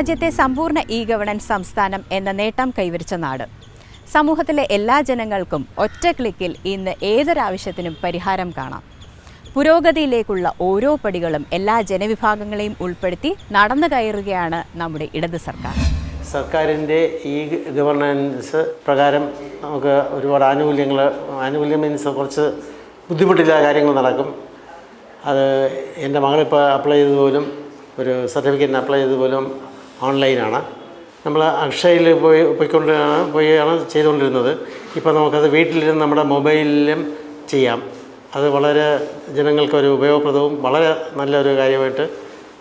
രാജ്യത്തെ സമ്പൂർണ E governance സംസ്ഥാനം എന്ന നേട്ടം കൈവരിച്ച നാട്. സമൂഹത്തിലെ എല്ലാ ജനങ്ങൾക്കും ഒറ്റ ക്ലിക്കിൽ ഇന്ന് ഏതൊരാവശ്യത്തിനും പരിഹാരം കാണാം. പുരോഗതിയിലേക്കുള്ള ഓരോ പടികളും എല്ലാ ജനവിഭാഗങ്ങളെയും ഉൾപ്പെടുത്തി നടന്നു കയറുകയാണ് നമ്മുടെ ഇടത് സർക്കാർ. സർക്കാരിന്റെ ഈ ഗവർണൻസ് പ്രകാരം നമുക്ക് ഒരുപാട് ആനുകൂല്യങ്ങൾ ആനുകൂല്യം മീൻസ് കുറച്ച് ബുദ്ധിമുട്ടില്ലാത്ത കാര്യങ്ങൾ നടക്കും. അത് എന്റെ മകളിപ്പോൾ അപ്ലൈ ചെയ്ത് പോലും ഒരു സർട്ടിഫിക്കറ്റിന് അപ്ലൈ ചെയ്ത് പോലും ഓൺലൈനാണ്. നമ്മൾ അക്ഷയയിൽ പോയി പോയിക്കൊണ്ട് പോയാണ് ചെയ്തുകൊണ്ടിരുന്നത്. ഇപ്പോൾ നമുക്കത് വീട്ടിലിരുന്ന് നമ്മുടെ മൊബൈലിലും ചെയ്യാം. അത് വളരെ ജനങ്ങൾക്കൊരു ഉപയോഗപ്രദവും വളരെ നല്ലൊരു കാര്യമായിട്ട്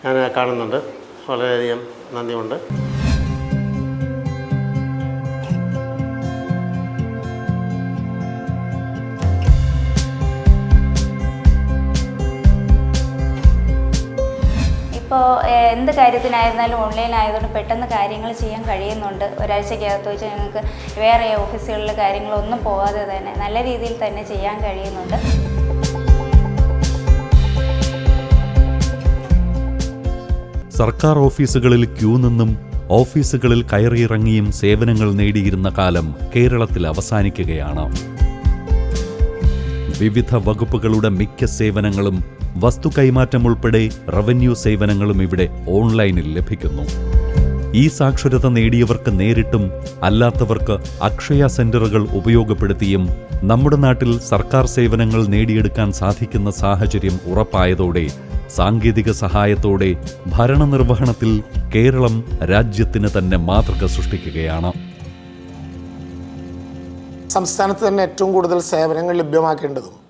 ഞാൻ കാണുന്നുണ്ട്. വളരെയധികം നന്ദിയുണ്ട്. എന്ത് കാര്യത്തിനായിരുന്നാലും ഓൺലൈൻ ആയതുകൊണ്ട് പെട്ടെന്ന് കാര്യങ്ങൾ ചെയ്യാൻ കഴിയുന്നുണ്ട്. ഒരാഴ്ചക്കകത്ത് വെച്ച് ഞങ്ങൾക്ക് വേറെ ഓഫീസുകളിൽ കാര്യങ്ങളൊന്നും പോകാതെ തന്നെ നല്ല രീതിയിൽ തന്നെ ചെയ്യാൻ കഴിയുന്നുണ്ട്. സർക്കാർ ഓഫീസുകളിൽ ക്യൂ നിന്നും ഓഫീസുകളിൽ കയറിയിറങ്ങിയും സേവനങ്ങൾ നേടിയിരുന്ന കാലം കേരളത്തിൽ അവസാനിക്കുകയാണ്. വിവിധ വകുപ്പുകളുടെ മിക്ക സേവനങ്ങളും വസ്തു കൈമാറ്റം ഉൾപ്പെടെ റവന്യൂ സേവനങ്ങളും ഇവിടെ ഓൺലൈനിൽ ലഭിക്കുന്നു. ഈ സാക്ഷരത നേടിയവർക്ക് നേരിട്ടും അല്ലാത്തവർക്ക് അക്ഷയ സെന്ററുകൾ ഉപയോഗപ്പെടുത്തിയും നമ്മുടെ നാട്ടിൽ സർക്കാർ സേവനങ്ങൾ നേടിയെടുക്കാൻ സാധിക്കുന്ന സാഹചര്യം ഉറപ്പായതോടെ സാങ്കേതിക സഹായത്തോടെ ഭരണനിർവഹണത്തിൽ കേരളം രാജ്യത്തിന് തന്നെ മാതൃക സൃഷ്ടിക്കുകയാണ്. സംസ്ഥാനത്ത് തന്നെ ഏറ്റവും കൂടുതൽ സേവനങ്ങൾ ലഭ്യമാക്കേണ്ടതും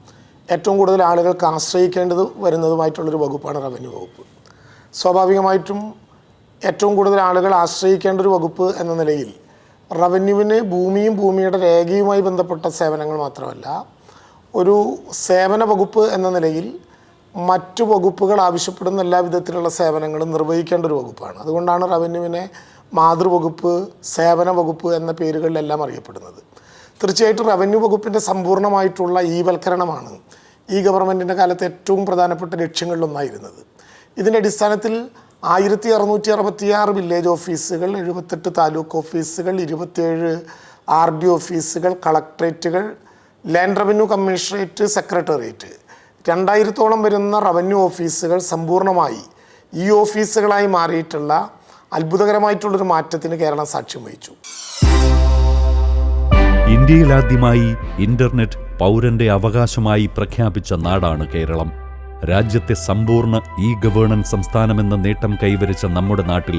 ഏറ്റവും കൂടുതൽ ആളുകൾക്ക് ആശ്രയിക്കേണ്ടത് വരുന്നതുമായിട്ടുള്ളൊരു വകുപ്പാണ് റവന്യൂ വകുപ്പ്. സ്വാഭാവികമായിട്ടും ഏറ്റവും കൂടുതൽ ആളുകൾ ആശ്രയിക്കേണ്ട ഒരു വകുപ്പ് എന്ന നിലയിൽ റവന്യൂവിന് ഭൂമിയും ഭൂമിയുടെ രേഖയുമായി ബന്ധപ്പെട്ട സേവനങ്ങൾ മാത്രമല്ല ഒരു സേവന വകുപ്പ് എന്ന നിലയിൽ മറ്റു വകുപ്പുകൾ ആവശ്യപ്പെടുന്ന എല്ലാ വിധത്തിലുള്ള സേവനങ്ങളും നിർവഹിക്കേണ്ട ഒരു വകുപ്പാണ്. അതുകൊണ്ടാണ് റവന്യൂവിനെ മാതൃവകുപ്പ് സേവന വകുപ്പ് എന്ന പേരുകളിലെല്ലാം അറിയപ്പെടുന്നത്. തീർച്ചയായിട്ടും റവന്യൂ വകുപ്പിന്റെ സമ്പൂർണമായിട്ടുള്ള ഈ വൽക്കരണമാണ് ഈ ഗവൺമെന്റിന്റെ കാലത്ത് ഏറ്റവും പ്രധാനപ്പെട്ട ലക്ഷ്യങ്ങളിലൊന്നായിരുന്നത് ഇതിന്റെ അടിസ്ഥാനത്തിൽ ആയിരത്തി അറുന്നൂറ്റി അറുപത്തിയാറ് വില്ലേജ് ഓഫീസുകൾ എഴുപത്തെട്ട് താലൂക്ക് ഓഫീസുകൾ ഇരുപത്തിയേഴ് ആർ ഡി ഓഫീസുകൾ കളക്ട്രേറ്റുകൾ ലാൻഡ് റവന്യൂ കമ്മീഷണറേറ്റ് സെക്രട്ടേറിയറ്റ് രണ്ടായിരത്തോളം വരുന്ന റവന്യൂ ഓഫീസുകൾ സമ്പൂർണമായി ഈ ഓഫീസുകളായി മാറിയിട്ടുള്ള അത്ഭുതകരമായിട്ടുള്ളൊരു മാറ്റത്തിന് കേരളം സാക്ഷ്യം വഹിച്ചു. ഇന്ത്യയിലാദ്യമായി ഇന്റർനെറ്റ് പൗരന്റെ അവകാശമായി പ്രഖ്യാപിച്ച നാടാണ് കേരളം. രാജ്യത്തെ സമ്പൂർണ ഇ ഗവേണൻസ് സംസ്ഥാനമെന്ന നേട്ടം കൈവരിച്ച നമ്മുടെ നാട്ടിൽ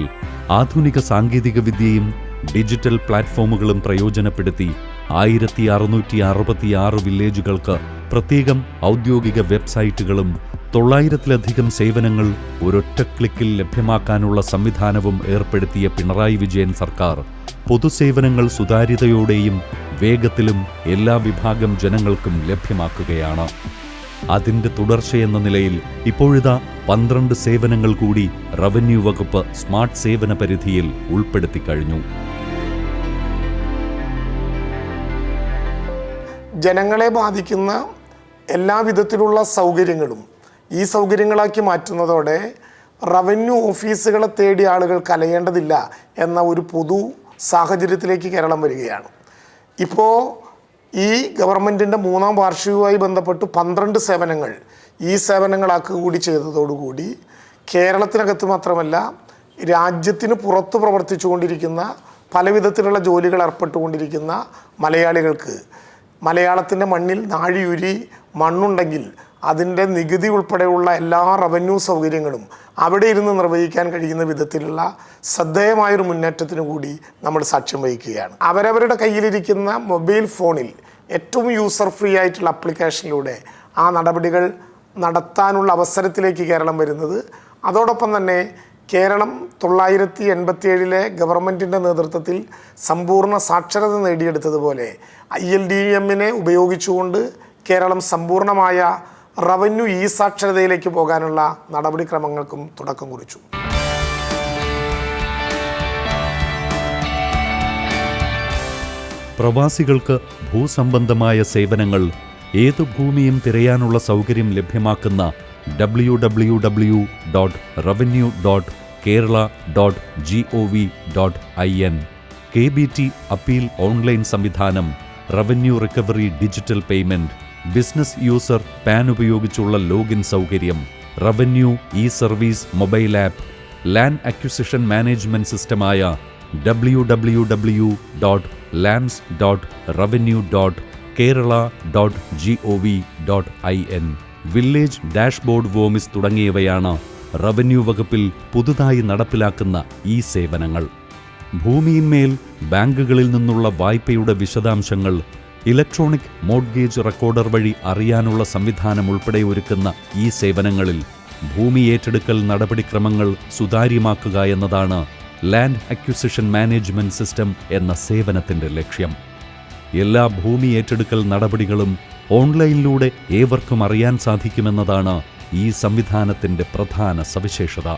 ആധുനിക സാങ്കേതിക വിദ്യയും ഡിജിറ്റൽ പ്ലാറ്റ്ഫോമുകളും പ്രയോജനപ്പെടുത്തി ആയിരത്തി അറുന്നൂറ്റി അറുപത്തിയാറ് വില്ലേജുകൾക്ക് പ്രത്യേകം ഔദ്യോഗിക വെബ്സൈറ്റുകളും തൊള്ളായിരത്തിലധികം സേവനങ്ങൾ ഒരൊറ്റ ക്ലിക്കിൽ ലഭ്യമാക്കാനുള്ള സംവിധാനവും ഏർപ്പെടുത്തിയ പിണറായി വിജയൻ സർക്കാർ പൊതുസേവനങ്ങൾ സുതാര്യതയോടെയും വേഗത്തിലും എല്ലാ വിഭാഗം ജനങ്ങൾക്കും ലഭ്യമാക്കുകയാണ്. അതിന്റെ തുടർച്ചയെന്ന നിലയിൽ ഇപ്പോഴിതാ പന്ത്രണ്ട് സേവനങ്ങൾ കൂടി റവന്യൂ വകുപ്പ് സ്മാർട്ട് സേവന പരിധിയിൽ ഉൾപ്പെടുത്തി കഴിഞ്ഞു. ജനങ്ങളെ ബാധിക്കുന്ന എല്ലാ വിധത്തിലുള്ള സൗകര്യങ്ങളും ഈ സൗകര്യങ്ങളാക്കി മാറ്റുന്നതോടെ റവന്യൂ ഓഫീസുകളെ തേടി ആളുകൾ കലയേണ്ടതില്ല എന്ന ഒരു പൊതു സാഹചര്യത്തിലേക്ക് കേരളം വരികയാണ്. ഇപ്പോൾ ഈ ഗവൺമെന്റിന്റെ മൂന്നാം വാർഷികവുമായി ബന്ധപ്പെട്ട് പന്ത്രണ്ട് സേവനങ്ങൾ ഈ സേവനങ്ങളാക്കുക കൂടി ചെയ്തതോടുകൂടി കേരളത്തിനകത്ത് മാത്രമല്ല രാജ്യത്തിന് പുറത്ത് പ്രവർത്തിച്ചുകൊണ്ടിരിക്കുന്ന പല വിധത്തിലുള്ള ജോലികൾ ഏർപ്പെട്ടുകൊണ്ടിരിക്കുന്ന മലയാളികൾക്ക് മലയാളത്തിന്റെ മണ്ണിൽ നാഴിയുരി മണ്ണുണ്ടെങ്കിൽ അതിന്റെ നികുതി ഉൾപ്പെടെയുള്ള എല്ലാ റവന്യൂ സൗകര്യങ്ങളും അവിടെ ഇരുന്ന് നിർവഹിക്കാൻ കഴിയുന്ന വിധത്തിലുള്ള ശ്രദ്ധേയമായൊരു മുന്നേറ്റത്തിനു കൂടി നമ്മൾ സാക്ഷ്യം വഹിക്കുകയാണ്. അവരവരുടെ കയ്യിലിരിക്കുന്ന മൊബൈൽ ഫോണിൽ ഏറ്റവും യൂസർ ഫ്രീ ആയിട്ടുള്ള അപ്ലിക്കേഷനിലൂടെ ആ നടപടികൾ നടത്താനുള്ള അവസരത്തിലേക്ക് കേരളം വരുന്നത്. അതോടൊപ്പം തന്നെ കേരളം തൊള്ളായിരത്തി എൺപത്തി ഏഴിലെ ഗവൺമെന്റിന്റെ നേതൃത്വത്തിൽ സമ്പൂർണ സാക്ഷരത നേടിയെടുത്തതുപോലെ ഐ എൽ ഡി എമ്മിനെ ഉപയോഗിച്ചുകൊണ്ട് കേരളം സമ്പൂർണമായ റവന്യൂ ഈ സാക്ഷരതയിലേക്ക് പോകാനുള്ള നടപടിക്രമങ്ങൾക്കും തുടക്കം കുറിച്ചു. പ്രവാസികൾക്ക് ഭൂസംബന്ധമായ സേവനങ്ങൾ ഏത് ഭൂമിയും തിരയാനുള്ള സൗകര്യം ലഭ്യമാക്കുന്ന W W W dot revenue dot Kerala dot G O V dot I N K B T appeal online സംവിധാനം revenue recovery digital payment. Business user PAN ഉപയോഗിച്ചുള്ള ലോഗിൻ സൗകര്യം revenue E service mobile app land acquisition management സിസ്റ്റമായ W W W dot lands dot revenue dot Kerala dot G O V dot I N village dashboard വോമിസ് തുടങ്ങിയവയാണ് revenue വകുപ്പിൽ പുതുതായി നടപ്പിലാക്കുന്ന ഈ സേവനങ്ങൾ. ഭൂമിയിന്മേൽ ബാങ്കുകളിൽ നിന്നുള്ള വായ്പയുടെ വിശദാംശങ്ങൾ ഇലക്ട്രോണിക് മോഡ്ഗേജ് റെക്കോർഡർ വഴി അറിയാനുള്ള സംവിധാനം ഉൾപ്പെടെ ഒരുക്കുന്ന ഈ സേവനങ്ങളിൽ ഭൂമി ഏറ്റെടുക്കൽ നടപടിക്രമങ്ങൾ സുതാര്യമാക്കുക എന്നതാണ് ലാൻഡ് അക്വിസിഷൻ മാനേജ്മെന്റ് സിസ്റ്റം എന്ന സേവനത്തിന്റെ ലക്ഷ്യം. എല്ലാ ഭൂമി ഏറ്റെടുക്കൽ നടപടികളും ഓൺലൈനിലൂടെ ഏവർക്കും അറിയാൻ സാധിക്കുമെന്നതാണ് ഈ സംവിധാനത്തിന്റെ പ്രധാന സവിശേഷത.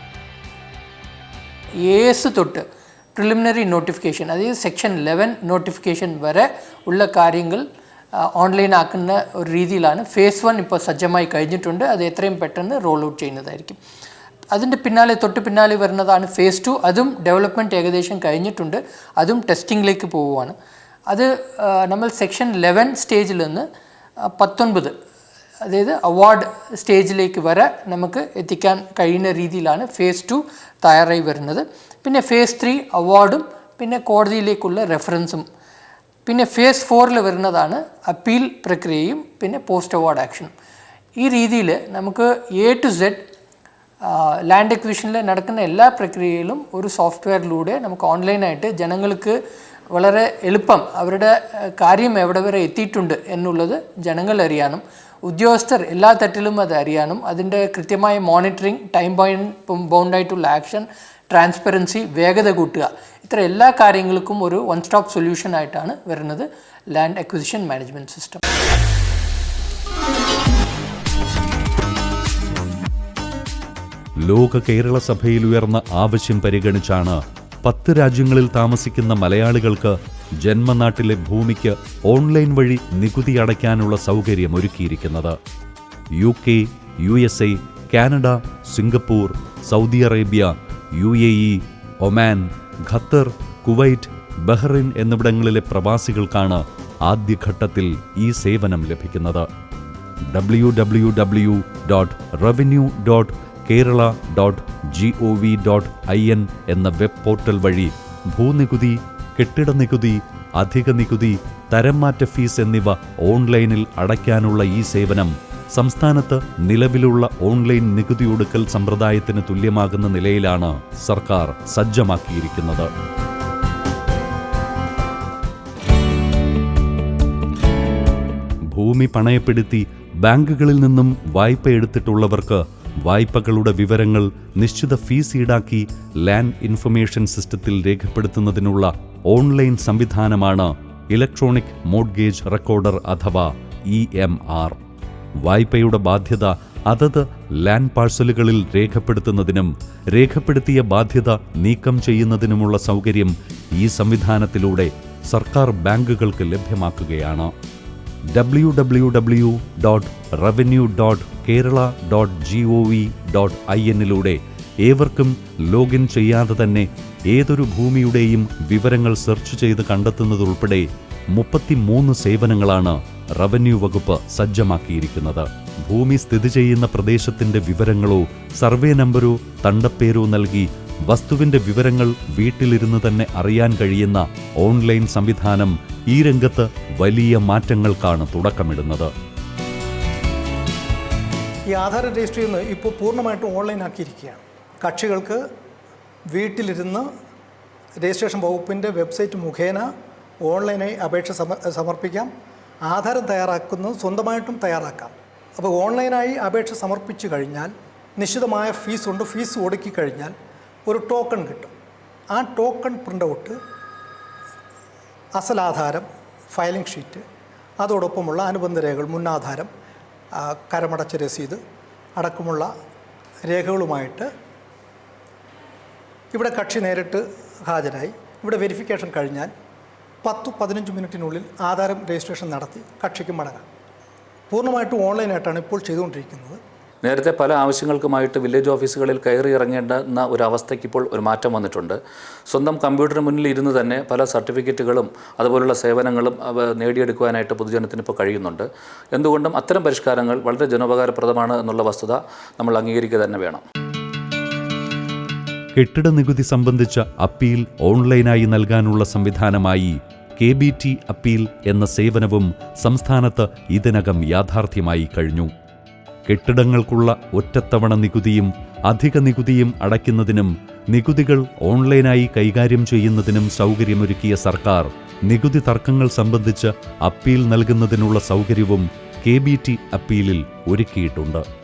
ഏസ് തൊട്ട് പ്രിലിമിനറി നോട്ടിഫിക്കേഷൻ അതായത് സെക്ഷൻ ലെവൻ നോട്ടിഫിക്കേഷൻ വരെ ഉള്ള കാര്യങ്ങൾ ഓൺലൈൻ ആക്കുന്ന ഒരു രീതിയിലാണ്. ഫേസ് വൺ ഇപ്പോൾ സജ്ജമായി കഴിഞ്ഞിട്ടുണ്ട്. അത് എത്രയും പെട്ടെന്ന് റോൾ ഔട്ട് ചെയ്യുന്നതായിരിക്കും. അതിന്റെ പിന്നാലെ തൊട്ട് പിന്നാലെ വരുന്നതാണ് ഫേസ് ടു അതും ഡെവലപ്മെന്റ് ഏകദേശം കഴിഞ്ഞിട്ടുണ്ട്. അതും ടെസ്റ്റിങ്ങിലേക്ക് പോവുകയാണ്. അത് നമ്മൾ സെക്ഷൻ ലെവൻ സ്റ്റേജിൽ നിന്ന് പത്തൊൻപത് അതായത് അവാർഡ് സ്റ്റേജിലേക്ക് വരെ നമുക്ക് എത്തിക്കാൻ കഴിയുന്ന രീതിയിലാണ് ഫേസ് ടു തയ്യാറായി വരുന്നത്. പിന്നെ ഫേസ് ത്രീ അവാർഡും പിന്നെ കോടതിയിലേക്കുള്ള റെഫറൻസും പിന്നെ ഫേസ് ഫോറിൽ വരുന്നതാണ് അപ്പീൽ പ്രക്രിയയും പിന്നെ പോസ്റ്റ് അവാർഡ് ആക്ഷനും ഈ രീതിയിൽ നമുക്ക് എ ടു സെഡ് ലാൻഡ് എക്വിഷനിൽ നടക്കുന്ന എല്ലാ പ്രക്രിയയിലും ഒരു സോഫ്റ്റ്വെയറിലൂടെ നമുക്ക് ഓൺലൈനായിട്ട് ജനങ്ങൾക്ക് വളരെ എളുപ്പം അവരുടെ കാര്യം എവിടെ വരെ എത്തിയിട്ടുണ്ട് എന്നുള്ളത് ജനങ്ങൾ അറിയാനും ഉദ്യോഗസ്ഥർ എല്ലാ തട്ടിലും അത് അറിയാനും അതിന്റെ കൃത്യമായ മോണിറ്ററിങ് ടൈം ബൗണ്ട് ബൗണ്ടായിട്ടുള്ള ആക്ഷൻ ട്രാൻസ്പെറൻസി വേഗത കൂട്ടുക. ഇത്ര എല്ലാ കാര്യങ്ങൾക്കും ഒരു വൺ സ്റ്റോപ്പ് സൊല്യൂഷൻ ആയിട്ടാണ് വരുന്നത് ലാൻഡ് അക്വിസിഷൻ മാനേജ്മെന്റ് സിസ്റ്റം ലോക കേരള സഭയിൽ ഉയർന്ന ആവശ്യം പരിഗണിച്ചാണ് പത്ത് രാജ്യങ്ങളിൽ താമസിക്കുന്ന മലയാളികൾക്ക് ജന്മനാട്ടിലെ ഭൂമിക്ക് ഓൺലൈൻ വഴി നികുതി അടയ്ക്കാനുള്ള സൗകര്യം ഒരുക്കിയിരിക്കുന്നത്. U K U S A Canada Singapore Saudi Arabia U A E Oman Qatar Kuwait Bahrain എന്നിവിടങ്ങളിലെ പ്രവാസികൾക്കാണ് ആദ്യഘട്ടത്തിൽ ഈ സേവനം ലഭിക്കുന്നത്. W W W dot revenue dot Kerala dot G O V dot I N എന്ന വെബ് പോർട്ടൽ വഴി ഭൂനികുതി കെട്ടിട നികുതി അധിക നികുതി തരംമാറ്റ ഫീസ് എന്നിവ ഓൺലൈനിൽ അടയ്ക്കാനുള്ള ഈ സേവനം സംസ്ഥാനത്ത് നിലവിലുള്ള ഓൺലൈൻ നികുതി ഒടുക്കൽ സമ്പ്രദായത്തിന് തുല്യമാകുന്ന നിലയിലാണ് സർക്കാർ സജ്ജമാക്കിയിരിക്കുന്നത്. ഭൂമി പണയപ്പെടുത്തി ബാങ്കുകളിൽ നിന്നും വായ്പ എടുത്തിട്ടുള്ളവർക്ക് വായ്പകളുടെ വിവരങ്ങൾ നിശ്ചിത ഫീസ് ഈടാക്കി ലാൻഡ് ഇൻഫർമേഷൻ സിസ്റ്റത്തിൽ രേഖപ്പെടുത്തുന്നതിനുള്ള ഓൺലൈൻ സംവിധാനമാണ് ഇലക്ട്രോണിക് മോഡ്ഗേജ് റെക്കോർഡർ അഥവാ ഇ എം ആർ. വായ്പയുടെ ബാധ്യത അതത് ലാൻഡ് പാഴ്സലുകളിൽ രേഖപ്പെടുത്തുന്നതിനും രേഖപ്പെടുത്തിയ ബാധ്യത നീക്കം ചെയ്യുന്നതിനുമുള്ള സൗകര്യം ഈ സംവിധാനത്തിലൂടെ സർക്കാർ ബാങ്കുകൾക്ക് ലഭ്യമാക്കുകയാണ്. W W W dot revenue dot Kerala dot G O V dot I എന്നിലൂടെ ഏവർക്കും ലോഗിൻ ചെയ്യാതെ തന്നെ ഏതൊരു ഭൂമിയുടെയും വിവരങ്ങൾ സെർച്ച് ചെയ്ത് കണ്ടെത്തുന്നതുൾപ്പെടെ മുപ്പത്തിമൂന്ന് സേവനങ്ങളാണ് റവന്യൂ വകുപ്പ് സജ്ജമാക്കിയിരിക്കുന്നത്. ഭൂമി സ്ഥിതി ചെയ്യുന്ന പ്രദേശത്തിന്റെ വിവരങ്ങളോ സർവേ നമ്പരോ തണ്ടപ്പേരോ നൽകി വസ്തുവിന്റെ വിവരങ്ങൾ വീട്ടിലിരുന്ന് തന്നെ അറിയാൻ കഴിയുന്ന ഓൺലൈൻ സംവിധാനം ഈ രംഗത്ത് വലിയ മാറ്റങ്ങൾക്കാണ് തുടക്കമിടുന്നത്. ഈ ആധാർ രജിസ്റ്റർ ചെയ്യുന്നത് ഇപ്പോൾ പൂർണമായിട്ടും ഓൺലൈൻ ആക്കിയിരിക്കുകയാണ്. കക്ഷികൾക്ക് വീട്ടിലിരുന്ന് രജിസ്ട്രേഷൻ വകുപ്പിന്റെ വെബ്സൈറ്റ് മുഖേന ഓൺലൈനായി അപേക്ഷ സമർപ്പിക്കാം. ആധാരം തയ്യാറാക്കുന്നത് സ്വന്തമായിട്ടും തയ്യാറാക്കാം. അപ്പോൾ ഓൺലൈനായി അപേക്ഷ സമർപ്പിച്ചു കഴിഞ്ഞാൽ നിശ്ചിതമായ ഫീസ് ഉണ്ട് ഫീസ് ഒടുക്കി കഴിഞ്ഞാൽ ഒരു ടോക്കൺ കിട്ടും. ആ ടോക്കൺ പ്രിന്റ് ഔട്ട് അസലാധാരം ഫയലിംഗ് ഷീറ്റ് അതോടൊപ്പമുള്ള അനുബന്ധ രേഖകൾ മുന്നാധാരം കരമടച്ച രസീത് അടക്കമുള്ള രേഖകളുമായിട്ട് ഇവിടെ കക്ഷി നേരിട്ട് ഹാജരായി. ഇവിടെ വെരിഫിക്കേഷൻ കഴിഞ്ഞാൽ പത്ത് പതിനഞ്ച് മിനിറ്റിനുള്ളിൽ ആധാരം രജിസ്ട്രേഷൻ നടത്തി കക്ഷിക്ക് മടങ്ങാം പൂർണമായിട്ടും ഓൺലൈനായിട്ടാണ് ഇപ്പോൾ ചെയ്തുകൊണ്ടിരിക്കുന്നത്. നേരത്തെ പല ആവശ്യങ്ങൾക്കുമായിട്ട് വില്ലേജ് ഓഫീസുകളിൽ കയറി ഇറങ്ങേണ്ടുന്ന ഒരു അവസ്ഥയ്ക്ക് ഇപ്പോൾ ഒരു മാറ്റം വന്നിട്ടുണ്ട്. സ്വന്തം കമ്പ്യൂട്ടറിന് മുന്നിൽ ഇരുന്ന് തന്നെ പല സർട്ടിഫിക്കറ്റുകളും അതുപോലുള്ള സേവനങ്ങളും നേടിയെടുക്കുവാനായിട്ട് പൊതുജനത്തിന് ഇപ്പോൾ കഴിയുന്നുണ്ട്. എന്തുകൊണ്ടും അത്തരം പരിഷ്കാരങ്ങൾ വളരെ ജനോപകാരപ്രദമാണ് എന്നുള്ള വസ്തുത നമ്മൾ അംഗീകരിക്കുക തന്നെ വേണം. കെട്ടിട നികുതി സംബന്ധിച്ച അപ്പീൽ ഓൺലൈനായി നൽകാനുള്ള സംവിധാനമായി കെ ബി ടി അപ്പീൽ എന്ന സേവനവും സംസ്ഥാനത്ത് ഇതിനകം യാഥാർത്ഥ്യമായി കഴിഞ്ഞു. കെട്ടിടങ്ങൾക്കുള്ള ഒറ്റത്തവണ നികുതിയും അധിക നികുതിയും അടയ്ക്കുന്നതിനും നികുതികൾ ഓൺലൈനായി കൈകാര്യം ചെയ്യുന്നതിനും സൗകര്യമൊരുക്കിയ സർക്കാർ നികുതി തർക്കങ്ങൾ സംബന്ധിച്ച് അപ്പീൽ നൽകുന്നതിനുള്ള സൗകര്യവും കെ ബി ടി അപ്പീലിൽ ഒരുക്കിയിട്ടുണ്ട്.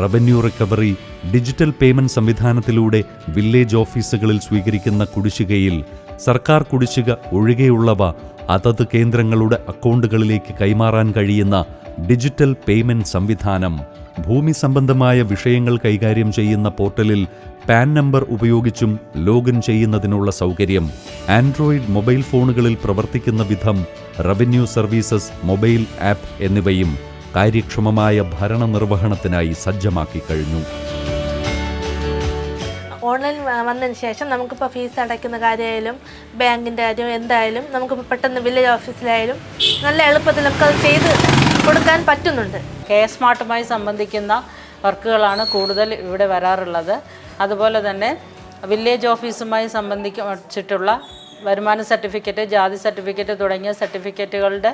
റവന്യൂ റിക്കവറി ഡിജിറ്റൽ പേയ്മെന്റ് സംവിധാനത്തിലൂടെ വില്ലേജ് ഓഫീസുകളിൽ സ്വീകരിക്കുന്ന കുടിശ്ശികയിൽ സർക്കാർ കുടിശ്ശിക ഒഴികെയുള്ളവ അതത് കേന്ദ്രങ്ങളുടെ അക്കൗണ്ടുകളിലേക്ക് കൈമാറാൻ കഴിയുന്ന ഡിജിറ്റൽ പേയ്മെന്റ് സംവിധാനം. ഭൂമി സംബന്ധമായ വിഷയങ്ങൾ കൈകാര്യം ചെയ്യുന്ന പോർട്ടലിൽ പാൻ നമ്പർ ഉപയോഗിച്ചും ലോഗിൻ ചെയ്യുന്നതിനുള്ള സൗകര്യം. ആൻഡ്രോയിഡ് മൊബൈൽ ഫോണുകളിൽ പ്രവർത്തിക്കുന്ന വിധം റവന്യൂ സർവീസസ് മൊബൈൽ ആപ്പ് എന്നിവയും കാര്യക്ഷമമായ ഭരണനിർവഹണത്തിനായി സജ്ജമാക്കി കഴിഞ്ഞു. ഓൺലൈൻ വന്നതിന് ശേഷം നമുക്കിപ്പോൾ ഫീസ് അടയ്ക്കുന്ന കാര്യമായാലും ബാങ്കിന്റെ കാര്യം എന്തായാലും നമുക്കിപ്പോൾ പെട്ടെന്ന് വില്ലേജ് ഓഫീസിലായാലും നല്ല എളുപ്പത്തിൽ നമുക്കത് അത് ചെയ്ത് കൊടുക്കാൻ പറ്റുന്നുണ്ട്. കെ സ്മാർട്ടുമായി സംബന്ധിക്കുന്ന വർക്കുകളാണ് കൂടുതൽ ഇവിടെ വരാറുള്ളത്. അതുപോലെ തന്നെ വില്ലേജ് ഓഫീസുമായി സംബന്ധിച്ചിട്ടുള്ള വരുമാന സർട്ടിഫിക്കറ്റ് ജാതി സർട്ടിഫിക്കറ്റ് തുടങ്ങിയ സർട്ടിഫിക്കറ്റുകളുടെ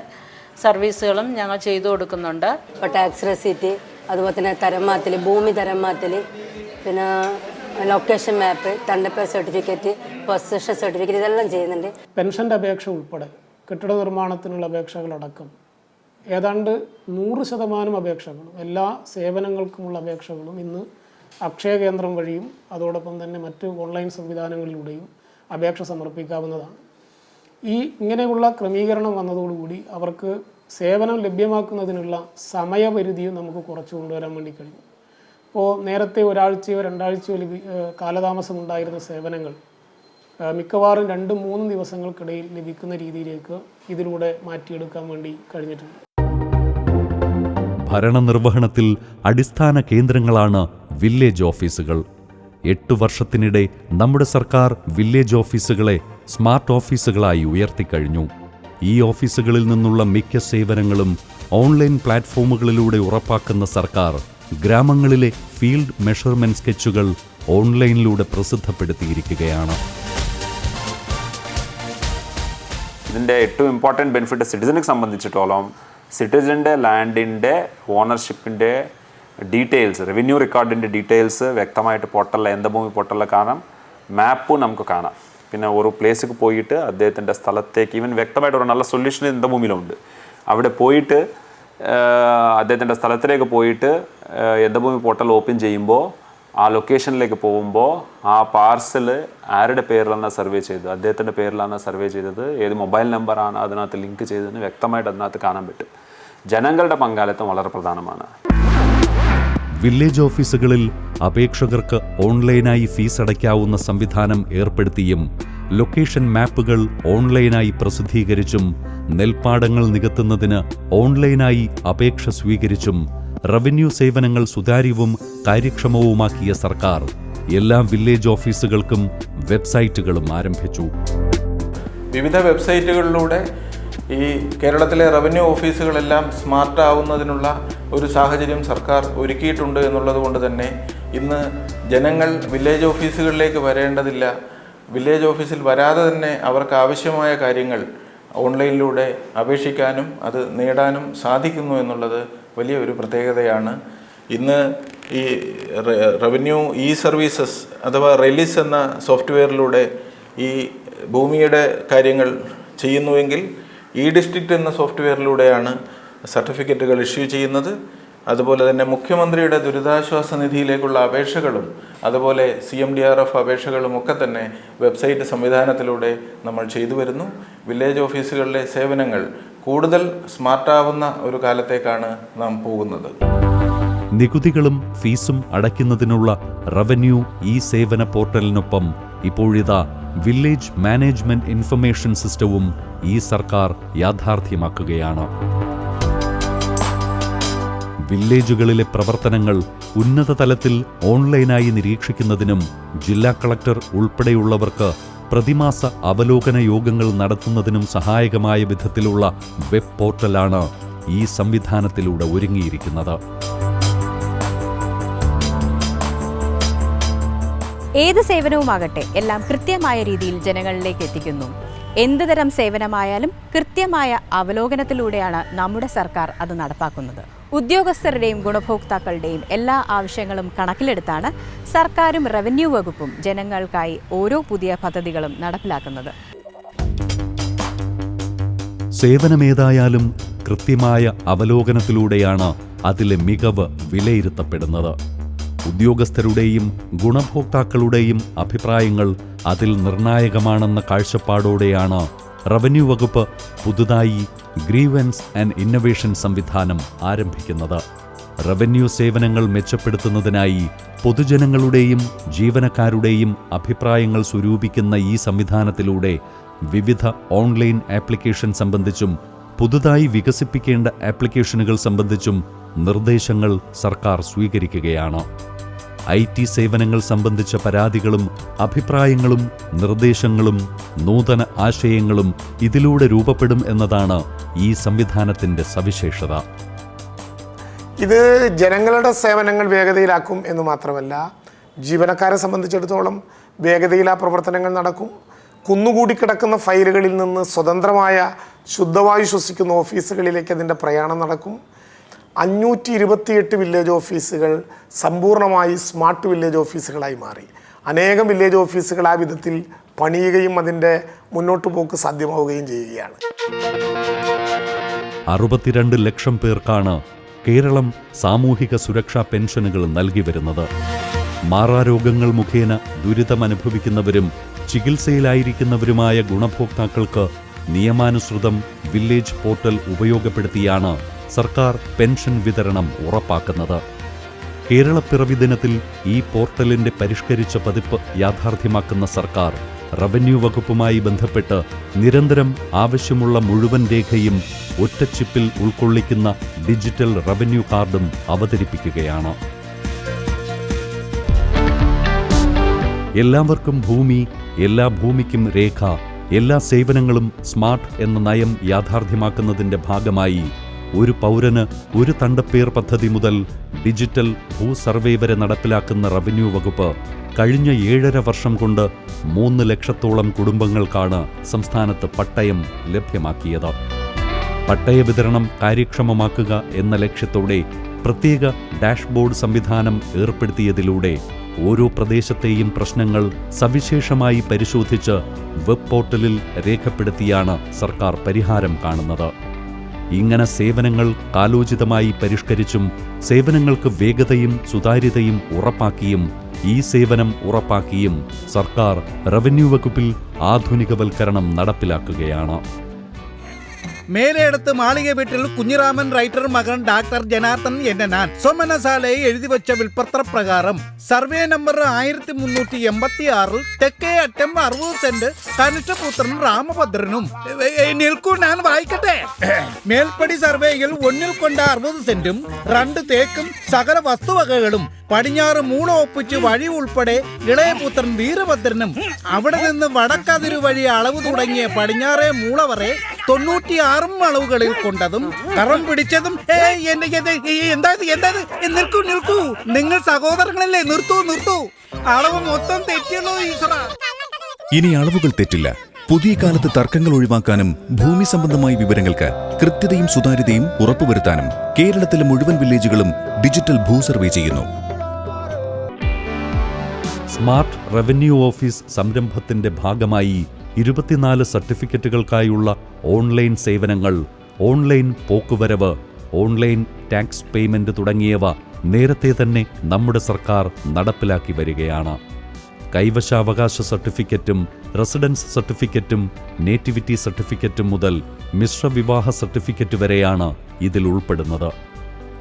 സർവീസുകളും ഞങ്ങൾ ചെയ്തു കൊടുക്കുന്നുണ്ട്. ഇപ്പോൾ ടാക്സ് റെസീറ്റ് അതുപോലെ തന്നെ തരംമാത്തിൽ ഭൂമി തരംമാത്തിൽ പിന്നെ ലൊക്കേഷൻ മാപ്പ് തണ്ടപ്പ സർട്ടിഫിക്കറ്റ് പൊസഷൻ സർട്ടിഫിക്കറ്റ് ഇതെല്ലാം ചെയ്യുന്നുണ്ട്. പെൻഷന്റെ അപേക്ഷ ഉൾപ്പെടെ കെട്ടിട നിർമ്മാണത്തിനുള്ള അപേക്ഷകളടക്കം ഏതാണ്ട് നൂറ് ശതമാനം അപേക്ഷകളും എല്ലാ സേവനങ്ങൾക്കുമുള്ള അപേക്ഷകളും ഇന്ന് അക്ഷയ കേന്ദ്രം വഴിയും അതോടൊപ്പം തന്നെ മറ്റ് ഓൺലൈൻ സംവിധാനങ്ങളിലൂടെയും അപേക്ഷ സമർപ്പിക്കാവുന്നതാണ്. ഈ ഇങ്ങനെയുള്ള ക്രമീകരണം വന്നതോടുകൂടി അവർക്ക് സേവനം ലഭ്യമാക്കുന്നതിനുള്ള സമയപരിധിയും നമുക്ക് കുറച്ചു കൊണ്ടുവരാൻ വേണ്ടി കഴിഞ്ഞു. ഇപ്പോൾ നേരത്തെ ഒരാഴ്ചയോ രണ്ടാഴ്ചയോ ലഭി കാലതാമസം ഉണ്ടായിരുന്ന സേവനങ്ങൾ മിക്കവാറും രണ്ടും മൂന്നും ദിവസങ്ങൾക്കിടയിൽ ലഭിക്കുന്ന രീതിയിലേക്ക് ഇതിലൂടെ മാറ്റിയെടുക്കാൻ വേണ്ടി കഴിഞ്ഞിട്ടുണ്ട്. ഭരണനിർവഹണത്തിൽ അടിസ്ഥാന കേന്ദ്രങ്ങളാണ് വില്ലേജ് ഓഫീസുകൾ. എട്ടു വർഷത്തിനിടെ നമ്മുടെ സർക്കാർ വില്ലേജ് ഓഫീസുകളെ സ്മാർട്ട് ഓഫീസുകളായി ഉയർത്തിക്കഴിഞ്ഞു. ഈ ഓഫീസുകളിൽ നിന്നുള്ള മിക്ക സേവനങ്ങളും ഓൺലൈൻ പ്ലാറ്റ്ഫോമുകളിലൂടെ ഉറപ്പാക്കുന്ന സർക്കാർ ഗ്രാമങ്ങളിലെ ഫീൽഡ് മെഷർമെന്റ് സ്കെച്ചുകൾ ഓൺലൈനിലൂടെ പ്രസിദ്ധപ്പെടുത്തിയിരിക്കുകയാണ്. ഇതിന്റെ ഏറ്റവും ഇമ്പോർട്ടന്റ് ബെനിഫിറ്റ് സിറ്റിസനെ സംബന്ധിച്ചിടത്തോളം സിറ്റിസന്റെ ലാൻഡിന്റെ ഓണർഷിപ്പിന്റെ ഡീറ്റെയിൽസ് റവന്യൂ റെക്കോർഡിന്റെ ഡീറ്റെയിൽസ് വ്യക്തമായിട്ട് പോർട്ടലിൽ എന്ത ഭൂമി പോർട്ടലിൽ കാണാം. മാപ്പ് നമുക്ക് കാണാം. പിന്നെ ഒരു പ്ലേസിൽ പോയിട്ട് അദ്ദേഹത്തിന്റെ സ്ഥലത്തേക്ക് ഈവൻ വ്യക്തമായിട്ട് ഒരു നല്ല സൊല്യൂഷൻ എന്ത ഭൂമിയിലുണ്ട് അവിടെ പോയിട്ട് അദ്ദേഹത്തിന്റെ സ്ഥലത്തിലേക്ക് പോയിട്ട് എന്ത ഭൂമി പോർട്ടൽ ഓപ്പൺ ചെയ്യുമ്പോൾ ആ ലൊക്കേഷനിലേക്ക് പോകുമ്പോൾ ആ പാർസൽ ആരുടെ പേരിലാണ് സർവേ ചെയ്തത്? അദ്ദേഹത്തിന്റെ പേരിലാണ് സർവേ ചെയ്തത്? ഏത് മൊബൈൽ നമ്പറാണ് അതിനകത്ത് ലിങ്ക് ചെയ്തതെന്ന് വ്യക്തമായിട്ട് അതിനകത്ത് കാണാൻ പറ്റും. ജനങ്ങളുടെ പങ്കാളിത്തം വളരെ പ്രധാനമാണ്. വില്ലേജ് ഓഫീസുകളിൽ അപേക്ഷകർക്ക് ഓൺലൈനായി ഫീസ് അടയ്ക്കാവുന്ന സംവിധാനം ഏർപ്പെടുത്തിയും ലൊക്കേഷൻ മാപ്പുകൾ ഓൺലൈനായി പ്രസിദ്ധീകരിച്ചും നെൽപ്പാടങ്ങൾ നികത്തുന്നതിന് ഓൺലൈനായി അപേക്ഷ സ്വീകരിച്ചും റവന്യൂ സേവനങ്ങൾ സുതാര്യവും കാര്യക്ഷമവുമാക്കിയ സർക്കാർ എല്ലാ വില്ലേജ് ഓഫീസുകൾക്കും വെബ്സൈറ്റുകളും ആരംഭിച്ചു. വിവിധ വെബ്സൈറ്റുകളിലൂടെ ഈ കേരളത്തിലെ റവന്യൂ ഓഫീസുകളെല്ലാം സ്മാർട്ട് ആവുന്നതിനുള്ള ഒരു സാഹചര്യം സർക്കാർ ഒരുക്കിയിട്ടുണ്ട് എന്നുള്ളത് കൊണ്ട് തന്നെ ഇന്ന് ജനങ്ങൾ വില്ലേജ് ഓഫീസുകളിലേക്ക് വരേണ്ടതില്ല. വില്ലേജ് ഓഫീസിൽ വരാതെ തന്നെ അവർക്ക് ആവശ്യമായ കാര്യങ്ങൾ ഓൺലൈനിലൂടെ അപേക്ഷിക്കാനും അത് നേടാനും സാധിക്കുന്നു എന്നുള്ളത് വലിയ ഒരു പ്രത്യേകതയാണ്. ഇന്ന് ഈ റവന്യൂ ഇ സർവീസസ് അഥവാ റെലീസ് എന്ന സോഫ്റ്റ്വെയറിലൂടെ ഈ ഭൂമിയുടെ കാര്യങ്ങൾ ചെയ്യുന്നുവെങ്കിൽ ഇ ഡിസ്ട്രിക്റ്റ് എന്ന സോഫ്റ്റ്വെയറിലൂടെയാണ് സർട്ടിഫിക്കറ്റുകൾ ഇഷ്യൂ ചെയ്യുന്നത് അതുപോലെ തന്നെ മുഖ്യമന്ത്രിയുടെ ദുരിതാശ്വാസ നിധിയിലേക്കുള്ള അപേക്ഷകളും അതുപോലെ C M D R F അപേക്ഷകളും ഒക്കെ തന്നെ വെബ്സൈറ്റ് സംവിധാനത്തിലൂടെ നമ്മൾ ചെയ്തു വരുന്നു. വില്ലേജ് ഓഫീസുകളിലെ സേവനങ്ങൾ കൂടുതൽ സ്മാർട്ടാവുന്ന ഒരു കാലത്തേക്കാണ് നാം പോകുന്നത്. നികുതികളും ഫീസും അടയ്ക്കുന്നതിനുള്ള റവന്യൂ ഈ സേവന പോർട്ടലിനൊപ്പം ഇപ്പോഴിതാ വില്ലേജ് മാനേജ്മെന്റ് ഇൻഫർമേഷൻ സിസ്റ്റവും ഈ സർക്കാർ യാഥാർത്ഥ്യമാക്കുകയാണ്. വില്ലേജുകളിലെ പ്രവർത്തനങ്ങൾ ഉന്നത തലത്തിൽ ഓൺലൈനായി നിരീക്ഷിക്കുന്നതിനും ജില്ലാ കളക്ടർ ഉൾപ്പെടെയുള്ളവർക്ക് പ്രതിമാസ അവലോകന യോഗങ്ങൾ നടത്തുന്നതിനും സഹായകമായ വിധത്തിലുള്ള വെബ് പോർട്ടലാണ് ഈ സംവിധാനത്തിലൂടെ ഒരുങ്ങിയിരിക്കുന്നത്. ഏത് സേവനവുമാകട്ടെ എല്ലാം കൃത്യമായ രീതിയിൽ ജനങ്ങളിലേക്ക് എത്തിക്കുന്നു. എന്ത് തരം സേവനമായാലും കൃത്യമായ അവലോകനത്തിലൂടെയാണ് നമ്മുടെ സർക്കാർ അത് നടപ്പാക്കുന്നത്. ഉദ്യോഗസ്ഥരുടെയും ഗുണഭോക്താക്കളുടെയും എല്ലാ ആവശ്യങ്ങളും കണക്കിലെടുത്താണ് സർക്കാരും റവന്യൂ വകുപ്പും ജനങ്ങൾക്കായി ഓരോ പുതിയ പദ്ധതികളും നടപ്പിലാക്കുന്നത്. സേവനമേതായാലും കൃത്യമായ അവലോകനത്തിലൂടെയാണ് അതിലെ മികവ് വിലയിരുത്തപ്പെടുന്നത്. ഉദ്യോഗസ്ഥരുടെയും ഗുണഭോക്താക്കളുടെയും അഭിപ്രായങ്ങൾ അതിൽ നിർണായകമാണെന്ന കാഴ്ചപ്പാടോടെയാണ് റവന്യൂ വകുപ്പ് പുതുതായി ഗ്രീവൻസ് ആൻഡ് ഇന്നൊവേഷൻ സംവിധാനം ആരംഭിക്കുന്നത്. റവന്യൂ സേവനങ്ങൾ മെച്ചപ്പെടുത്തുന്നതിനായി പൊതുജനങ്ങളുടെയും ജീവനക്കാരുടെയും അഭിപ്രായങ്ങൾ സ്വരൂപിക്കുന്ന ഈ സംവിധാനത്തിലൂടെ വിവിധ ഓൺലൈൻ ആപ്ലിക്കേഷൻ സംബന്ധിച്ചും പുതുതായി വികസിപ്പിക്കേണ്ട ആപ്ലിക്കേഷനുകൾ സംബന്ധിച്ചും നിർദ്ദേശങ്ങൾ സർക്കാർ സ്വീകരിക്കുകയാണ്. ഐ ടി സേവനങ്ങൾ സംബന്ധിച്ച പരാതികളും അഭിപ്രായങ്ങളും നിർദ്ദേശങ്ങളും നൂതന ആശയങ്ങളും ഇതിലൂടെ രൂപപ്പെടും എന്നതാണ് ഈ സംവിധാനത്തിന്റെ സവിശേഷത. ഇത് ജനങ്ങളുടെ സേവനങ്ങൾ വേഗതയിലാക്കും എന്ന് മാത്രമല്ല ജീവനക്കാരെ സംബന്ധിച്ചിടത്തോളം വേഗതയിൽ ആ പ്രവർത്തനങ്ങൾ നടക്കും. കുന്നുകൂടി കിടക്കുന്ന ഫയലുകളിൽ നിന്ന് സ്വതന്ത്രമായ ശുദ്ധവായു ശ്വസിക്കുന്ന ഓഫീസുകളിലേക്ക് അതിന്റെ പ്രയാണം നടക്കും. അഞ്ഞൂറ്റി ഇരുപത്തിയെട്ട് വില്ലേജ് ഓഫീസുകൾ സമ്പൂർണമായി സ്മാർട്ട് വില്ലേജ് ഓഫീസുകളായി മാറി. അനേകം വില്ലേജ് ഓഫീസുകൾ ആ വിധത്തിൽ പണിയുകയും അതിന്റെ മുന്നോട്ട് പോക്ക് സാധ്യമാവുകയും ചെയ്യുകയാണ്. അറുപത്തിരണ്ട് ലക്ഷം പേർക്കാണ് കേരളം സാമൂഹിക സുരക്ഷാ പെൻഷനുകൾ നൽകി വരുന്നത്. മാറാരോഗങ്ങൾ മുഖേന ദുരിതമനുഭവിക്കുന്നവരും ചികിത്സയിലായിരിക്കുന്നവരുമായ ഗുണഭോക്താക്കൾക്ക് നിയമാനുസൃതം വില്ലേജ് പോർട്ടൽ ഉപയോഗപ്പെടുത്തിയാണ് സർക്കാർ പെൻഷൻ വിതരണം ഉറപ്പാക്കുന്നത്. കേരളപ്പിറവി ദിനത്തിൽ ഈ പോർട്ടലിന്റെ പരിഷ്കരിച്ച പതിപ്പ് യാഥാർത്ഥ്യമാക്കുന്ന സർക്കാർ റവന്യൂ വകുപ്പുമായി ബന്ധപ്പെട്ട് നിരന്തരം ആവശ്യമുള്ള മുഴുവൻ രേഖയും ഒറ്റ ചിപ്പിൽ ഉൾക്കൊള്ളിക്കുന്ന ഡിജിറ്റൽ റവന്യൂ കാർഡും അവതരിപ്പിക്കുകയാണ്. എല്ലാവർക്കും ഭൂമി എല്ലാ ഭൂമിക്കും രേഖ എല്ലാ സേവനങ്ങളും സ്മാർട്ട് എന്ന നയം യാഥാർത്ഥ്യമാക്കുന്നതിന്റെ ഭാഗമായി ഒരു പൗരന് ഒരു തണ്ടപ്പേർ പദ്ധതി മുതൽ ഡിജിറ്റൽ ഭൂ സർവേ വരെ നടപ്പിലാക്കുന്ന റവന്യൂ വകുപ്പ് കഴിഞ്ഞ ഏഴര വർഷം കൊണ്ട് മൂന്ന് ലക്ഷത്തോളം കുടുംബങ്ങൾക്കാണ് സംസ്ഥാനത്ത് പട്ടയം ലഭ്യമാക്കിയത്. പട്ടയ വിതരണം കാര്യക്ഷമമാക്കുക എന്ന ലക്ഷ്യത്തോടെ പ്രത്യേക ഡാഷ്ബോർഡ് സംവിധാനം ഏർപ്പെടുത്തിയതിലൂടെ ഓരോ പ്രദേശത്തെയും പ്രശ്നങ്ങൾ സവിശേഷമായി പരിശോധിച്ച് വെബ് പോർട്ടലിൽ രേഖപ്പെടുത്തിയാണ് സർക്കാർ പരിഹാരം കാണുന്നത്. ഇങ്ങനെ സേവനങ്ങൾ കാലോചിതമായി പരിഷ്കരിച്ചും സേവനങ്ങൾക്ക് വേഗതയും സുതാര്യതയും ഉറപ്പാക്കിയും ഈ സേവനം ഉറപ്പാക്കിയും സർക്കാർ റവന്യൂ വകുപ്പിൽ ആധുനികവൽക്കരണം നടപ്പിലാക്കുകയാണ്. മേലെടുത്ത് മാളിക വീട്ടിൽ കുഞ്ഞിരാമൻ റൈറ്റർ മകൻ ഡാക്ടർ ജനാർദ്ദൻ ഞാൻ. സോമനശാലയെ എഴുതി വെച്ച വിൽപ്പത്ര പ്രകാരം സർവേ നമ്പർ ആയിരത്തി മുന്നൂറ്റി എൺപത്തി ആറിൽ തെക്കേ അറ്റം അറുപത് സെന്റ് കനിഷ്ഠപുത്രൻ രാമഭദ്രനും. നിൽക്കൂ ഞാൻ വായിക്കട്ടെ. മേൽപ്പടി സർവേയിൽ ഒന്നിൽ കൊണ്ട അറുപത് സെന്റും രണ്ട് തേക്കും സകല വസ്തുവകകളും പടിഞ്ഞാറ് മൂണോപ്പിച്ച് വഴി ഉൾപ്പെടെ ഇളയപുത്രൻ വീരഭദ്രനും അവിടെ നിന്ന് വടക്കതിരു വഴി അളവ് തുടങ്ങിയ പടിഞ്ഞാറെ മൂളവറെ തൊണ്ണൂറ്റിയാറും അളവുകളിൽ കൊണ്ടതും കറം പിടിച്ചതും. എന്താ? എന്താ? നിൽക്കൂ നിൽക്കൂ. നിങ്ങൾ സഹോദരങ്ങളല്ലേ? നിർത്തൂ നിർത്തൂ. അളവ് മൊത്തം തെറ്റിയല്ലോ ഇനി അളവുകൾ തെറ്റില്ല. പുതിയ കാലത്ത് തർക്കങ്ങൾ ഒഴിവാക്കാനും ഭൂമി സംബന്ധമായ വിവരങ്ങൾക്ക് കൃത്യതയും സുതാര്യതയും ഉറപ്പുവരുത്താനും കേരളത്തിലെ മുഴുവൻ വില്ലേജുകളും ഡിജിറ്റൽ ഭൂസർവേ ചെയ്യുന്നു. സ്മാർട്ട് റവന്യൂ ഓഫീസ് സംരംഭത്തിന്റെ ഭാഗമായി ഇരുപത്തിനാല് സർട്ടിഫിക്കറ്റുകൾക്കായുള്ള ഓൺലൈൻ സേവനങ്ങൾ ഓൺലൈൻ പോക്കുവരവ് ഓൺലൈൻ ടാക്സ് പേയ്മെന്റ് തുടങ്ങിയവ നേരത്തെ തന്നെ നമ്മുടെ സർക്കാർ നടപ്പിലാക്കി വരികയാണ്. കൈവശാവകാശ സർട്ടിഫിക്കറ്റും റെസിഡൻസ് സർട്ടിഫിക്കറ്റും നേറ്റിവിറ്റി സർട്ടിഫിക്കറ്റും മുതൽ മിശ്രവിവാഹ സർട്ടിഫിക്കറ്റ് വരെയാണ് ഇതിൽ ഉൾപ്പെടുന്നത്.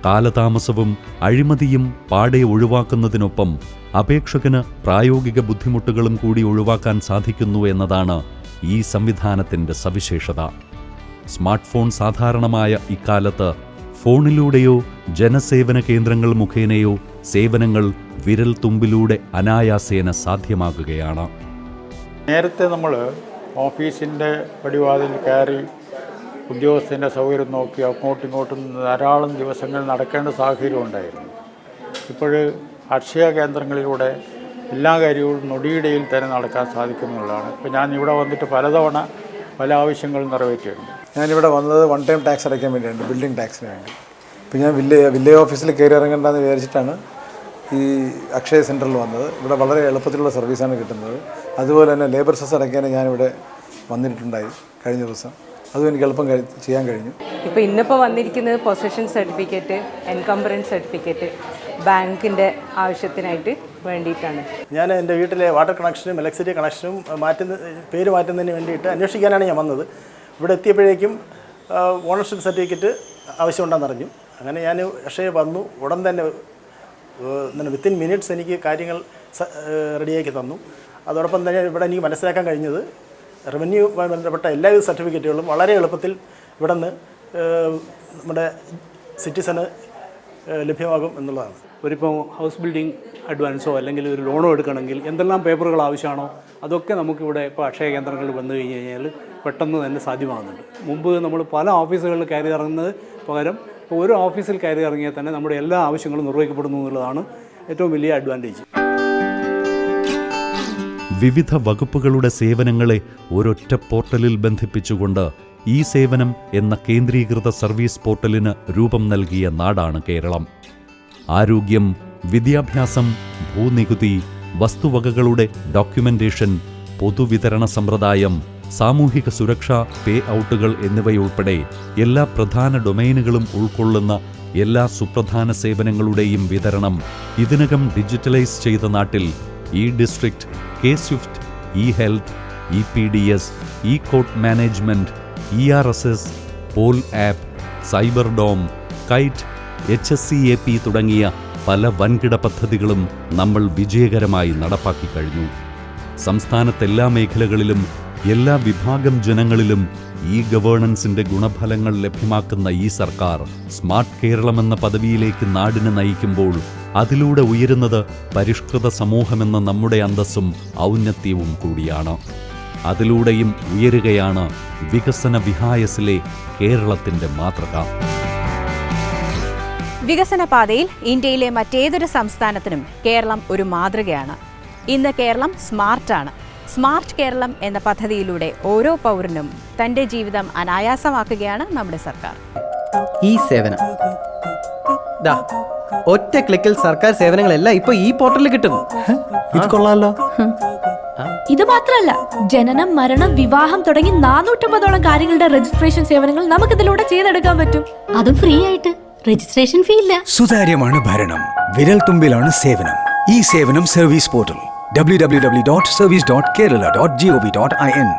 കാലതാമസവും അഴിമതിയും പാടെ ഒഴിവാക്കുന്നതിനൊപ്പം അപേക്ഷകന് പ്രായോഗിക ബുദ്ധിമുട്ടുകളും കൂടി ഒഴിവാക്കാൻ സാധിക്കുന്നു എന്നതാണ് ഈ സംവിധാനത്തിന്റെ സവിശേഷത. സ്മാർട്ട് ഫോൺ സാധാരണമായ ഇക്കാലത്ത് ഫോണിലൂടെയോ ജനസേവന കേന്ദ്രങ്ങൾ മുഖേനയോ സേവനങ്ങൾ വിരൽ തുമ്പിലൂടെ അനായാസേന സാധ്യമാകുകയാണ്. നേരത്തെ നമ്മൾ ഓഫീസിന്റെ പടിവാതിൽ കയറി ഉദ്യോഗസ്ഥന്റെ സൗകര്യം നോക്കി അങ്ങോട്ടും ഇങ്ങോട്ടും ധാരാളം ദിവസങ്ങൾ നടക്കേണ്ട സാഹചര്യം ഉണ്ടായിരുന്നു. ഇപ്പോൾ അക്ഷയ കേന്ദ്രങ്ങളിലൂടെ എല്ലാ കാര്യവും നൊടിയിടയിൽ തന്നെ നടക്കാൻ സാധിക്കുന്നുള്ളതാണ്. ഇപ്പോൾ ഞാൻ ഇവിടെ വന്നിട്ട് പലതവണ പല ആവശ്യങ്ങളും നിറവേറ്റിയിട്ടുണ്ട്. ഞാനിവിടെ വന്നത് വൺ ടൈം ടാക്സ് അടയ്ക്കാൻ വേണ്ടിയാണ് ബിൽഡിംഗ് ടാക്സിന് വേണ്ടി. ഇപ്പോൾ ഞാൻ വില്ലേ വില്ലേ ഓഫീസിൽ കയറി ഇറങ്ങേണ്ടതെന്ന് വിചാരിച്ചിട്ടാണ് ഈ അക്ഷയ സെന്ററിൽ വന്നത്. ഇവിടെ വളരെ എളുപ്പത്തിലുള്ള സർവീസാണ് കിട്ടുന്നത്. അതുപോലെ തന്നെ ലേബർ സെസ് അടയ്ക്കാൻ ഞാനിവിടെ വന്നിട്ടുണ്ടായി കഴിഞ്ഞ ദിവസം. അതും എനിക്ക് എളുപ്പം ചെയ്യാൻ കഴിഞ്ഞു. ഇപ്പോൾ ഇന്നിപ്പോൾ വന്നിരിക്കുന്നത് പൊസഷൻ സർട്ടിഫിക്കറ്റ് എൻകംബറൻസ് സർട്ടിഫിക്കറ്റ് ബാങ്കിന്റെ ആവശ്യത്തിനായിട്ട് വേണ്ടിയിട്ടാണ്. ഞാൻ എന്റെ വീട്ടിലെ വാട്ടർ കണക്ഷനും ഇലക്ട്രിസിറ്റി കണക്ഷനും മാറ്റുന്ന പേര് മാറ്റുന്നതിന് വേണ്ടിയിട്ട് അന്വേഷിക്കാനാണ് ഞാൻ വന്നത്. ഇവിടെ എത്തിയപ്പോഴേക്കും ഓണർഷിപ്പ് സർട്ടിഫിക്കറ്റ് ആവശ്യമുണ്ടെന്ന് അറിഞ്ഞു. അങ്ങനെ ഞാൻ അക്ഷയ വന്നു. ഉടൻ തന്നെ വിത്തിൻ മിനിറ്റ്സ് എനിക്ക് കാര്യങ്ങൾ റെഡിയാക്കി തന്നു. അതോടൊപ്പം തന്നെ ഇവിടെ എനിക്ക് മനസ്സിലാക്കാൻ കഴിഞ്ഞത് റവന്യൂവുമായി ബന്ധപ്പെട്ട എല്ലാവിധ സർട്ടിഫിക്കറ്റുകളും വളരെ എളുപ്പത്തിൽ ഇവിടെ നിന്ന് നമ്മുടെ സിറ്റിസന് ലഭ്യമാകും എന്നുള്ളതാണ്. ഒരിപ്പോൾ ഹൗസ് ബിൽഡിംഗ് അഡ്വാൻസോ അല്ലെങ്കിൽ ഒരു ലോണോ എടുക്കണമെങ്കിൽ എന്തെല്ലാം പേപ്പറുകൾ ആവശ്യമാണോ അതൊക്കെ നമുക്കിവിടെ ഇപ്പോൾ അക്ഷയ കേന്ദ്രങ്ങളിൽ വന്നു കഴിഞ്ഞ് കഴിഞ്ഞാൽ പെട്ടെന്ന് തന്നെ സാധ്യമാകുന്നുണ്ട്. മുമ്പ് നമ്മൾ പല ഓഫീസുകളിൽ കയറി ഇറങ്ങുന്നത് പകരം ഇപ്പോൾ ഒരു ഓഫീസിൽ കയറി ഇറങ്ങിയാൽ തന്നെ നമ്മുടെ എല്ലാ ആവശ്യങ്ങളും നിർവഹിക്കപ്പെടുന്നു എന്നുള്ളതാണ് ഏറ്റവും വലിയ അഡ്വാന്റേജ് വിവിധ വകുപ്പുകളുടെ സേവനങ്ങളെ ഒരൊറ്റ പോർട്ടലിൽ ബന്ധിപ്പിച്ചുകൊണ്ട് ഈ സേവനം എന്ന കേന്ദ്രീകൃത സർവീസ് പോർട്ടലിന് രൂപം നൽകിയ നാടാണ് കേരളം. ആരോഗ്യം വിദ്യാഭ്യാസം ഭൂനികുതി വസ്തുവകകളുടെ ഡോക്യുമെന്റേഷൻ പൊതുവിതരണ സമ്പ്രദായം സാമൂഹിക സുരക്ഷ പേ ഔട്ടുകൾ എന്നിവയുൾപ്പെടെ എല്ലാ പ്രധാന ഡൊമൈനുകളും ഉൾക്കൊള്ളുന്ന എല്ലാ സുപ്രധാന സേവനങ്ങളുടെയും വിതരണം ഇതിനകം ഡിജിറ്റലൈസ് ചെയ്ത നാട്ടിൽ E district K swift E health E P D S E court management E R S S Pol app cyber dome KITE H S C A P തുടങ്ങിയ പല വൻകിട പദ്ധതികളും നമ്മൾ വിജയകരമായി നടപ്പാക്കി കഴിഞ്ഞു. സംസ്ഥാനത്തെല്ലാ മേഖലകളിലും എല്ലാ വിഭാഗം ജനങ്ങളിലും ഈ ഗവേണൻസിന്റെ ഗുണഫലങ്ങൾ ലഭ്യമാക്കുന്ന ഈ സർക്കാർ സ്മാർട്ട് കേരളമെന്ന പദവിയിലേക്ക് നാടിനെ നയിക്കുമ്പോൾ അതിലൂടെ ഉയരുന്നത് പരിഷ്കൃത സമൂഹമെന്ന നമ്മുടെ അന്തസ്സും ഔന്നത്യവും കൂടിയാണ്. അതിലൂടെയും ഉയരുകയാണ് വികസന വിഹായസിലെ കേരളത്തിന്റെ മാതൃക. വികസന പാതയിൽ ഇന്ത്യയിലെ മറ്റേതൊരു സംസ്ഥാനത്തിനും കേരളം ഒരു മാതൃകയാണ്. ഇന്ന് കേരളം സ്മാർട്ടാണ്. സ്മാർട്ട് കേരളം എന്ന പദ്ധതിയിലൂടെ ഓരോ പൗരനും തന്റെ ജീവിതം അനായാസമാക്കുകയാണ് നമ്മുടെ സർക്കാർ. ഈ സേവനം ദാ ഒറ്റ ക്ലിക്കിൽ സർക്കാർ സേവനങ്ങളെല്ലാം ഇപ്പൊ ഈ പോർട്ടലിൽ കിട്ടും. ഇത് കൊള്ളാമല്ലോ ഇത് മാത്രമല്ല ജനനം മരണം വിവാഹം തുടങ്ങി നാനൂറ്റമ്പതോളം കാര്യങ്ങളുടെ രജിസ്ട്രേഷൻ സേവനങ്ങൾ നമുക്ക് ഇതിലൂടെ ചെയ്തെടുക്കാൻ പറ്റും. അതും ഫ്രീ ആയിട്ട്. രജിസ്ട്രേഷൻ ഫീ ഇല്ല. സുതാര്യമാണ് ഭരണം. വിരൽ തുമ്പിലാണ് സേവനം. ഈ സേവനം service portal W W W dot service dot Kerala dot dot I N